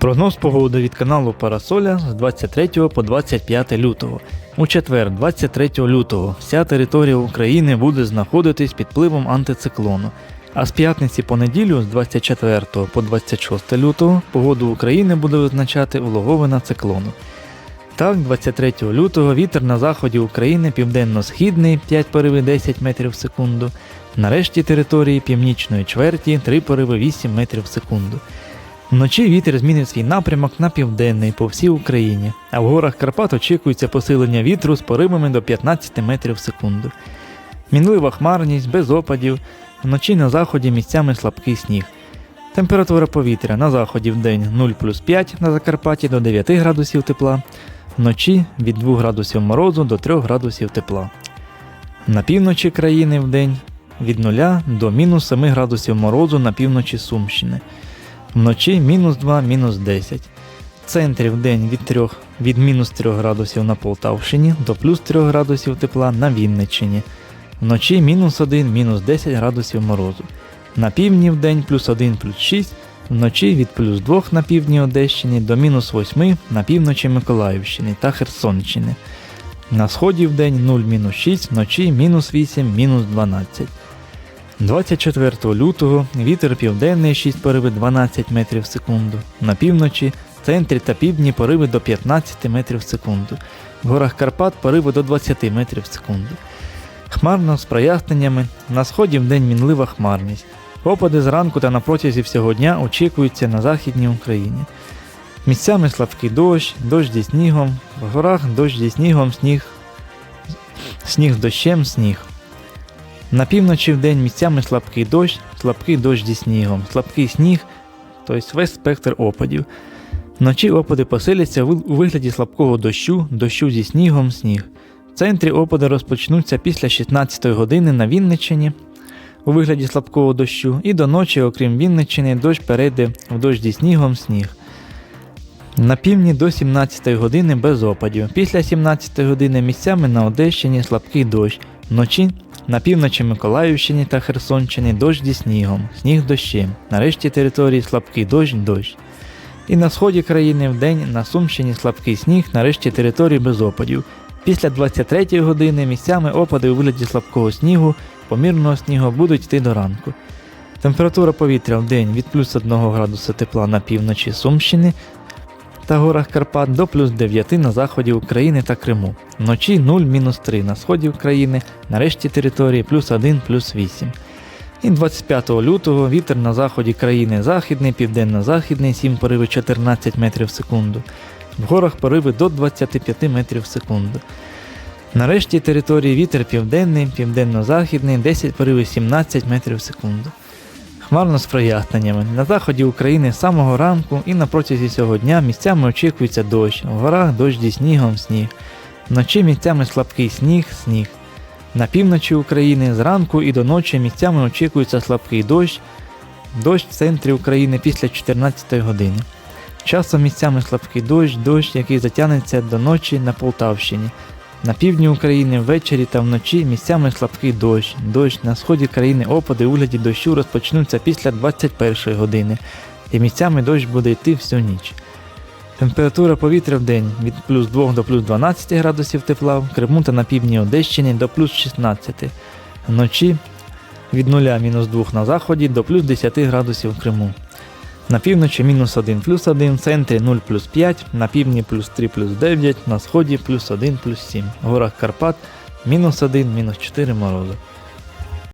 Прогноз погоди від каналу Парасоля з 23 по 25 лютого. У четвер, 23 лютого, вся територія України буде знаходитись під впливом антициклону. А з п'ятниці по неділю, з 24 по 26 лютого, погоду України буде визначати влоговина циклону. Так, 23 лютого вітер на заході України південно-східний 5 пориви 10 метрів в секунду. На решті території північної чверті 3 пориви 8 метрів в секунду. Вночі вітер змінить свій напрямок на південний по всій Україні, а в горах Карпат очікується посилення вітру з поривами до 15 метрів в секунду. Мінлива хмарність, без опадів, вночі на заході місцями слабкий сніг. Температура повітря на заході в день 0 плюс 5 на Закарпатті до 9 градусів тепла, вночі від 2 градусів морозу до 3 градусів тепла. На півночі країни в день від 0 до мінус 7 градусів морозу на півночі Сумщини. Вночі мінус 2, мінус 10. В центрі в день від 3, від мінус 3 градусів на Полтавщині до плюс 3 градусів тепла на Вінниччині. Вночі мінус 1, мінус 10 градусів морозу. На півдні в день плюс 1, плюс 6, вночі від плюс 2 на півдні Одещині до мінус 8 на півночі Миколаївщини та Херсонщини. На сході в день 0, мінус 6, вночі мінус 8, мінус 12. 24 лютого вітер південний 6 пориви 12 метрів в секунду. На півночі, в центрі та півдні пориви до 15 метрів в секунду. В горах Карпат пориви до 20 метрів в секунду. Хмарно з проясненнями. На сході вдень мінлива хмарність. Опади зранку та на протязі всього дня очікуються на Західній Україні. Місцями слабкий дощ, дощ зі снігом, в горах дощ зі снігом, сніг, сніг з дощем, сніг. На півночі в день місцями слабкий дощ, слабкий дощ зі снігом, слабкий сніг, тобто весь спектр опадів. Вночі опади посиляться у вигляді слабкого дощу, дощу зі снігом, сніг. В центрі опади розпочнуться після 16 години на Вінниччині у вигляді слабкого дощу, і до ночі, окрім Вінниччини, дощ перейде в дощ зі снігом, сніг. На півдні до 17 години без опадів. Після 17 години місцями на Одещині слабкий дощ. Вночі на півночі Миколаївщині та Херсонщині дощ зі снігом, сніг дощем. На решті території слабкий дощ, дощ. І на сході країни вдень на Сумщині слабкий сніг, на решті території без опадів. Після 23 години місцями опади у вигляді слабкого снігу, помірного снігу будуть йти до ранку. Температура повітря в день від плюс 1 градуса тепла на півночі Сумщини та горах Карпат до плюс 9 на заході України та Криму. Вночі 0-3 на сході України, на решті території плюс 1 плюс 8. І 25 лютого вітер на заході країни західний, південно-західний 7 пориви 14 метрів в секунду. В горах пориви до 25 метрів в секунду. На решті території вітер південний, південно-західний 10 пориви 17 метрів в секунду. Хмарно з проясненнями. На заході України з самого ранку і на протязі цього дня місцями очікується дощ. В горах дощ зі снігом, сніг. Вночі місцями слабкий сніг, сніг. На півночі України зранку і до ночі місцями очікується слабкий дощ, дощ в центрі України після 14 години. Часом місцями слабкий дощ, дощ, який затягнеться до ночі на Полтавщині. На півдні України ввечері та вночі місцями слабкий дощ. Дощ на сході країни опади у вигляді дощу розпочнуться після 21 години, і місцями дощ буде йти всю ніч. Температура повітря в день від плюс 2 до плюс 12 градусів тепла, в Криму та на півдні Одещині до плюс 16, вночі від 0 мінус 2 на заході до плюс 10 градусів в Криму. На півночі мінус 1 плюс 1, в центрі 0 плюс 5, на півдні плюс 3 плюс 9, на сході плюс 1 плюс 7. В горах Карпат мінус 1, мінус 4 морозу.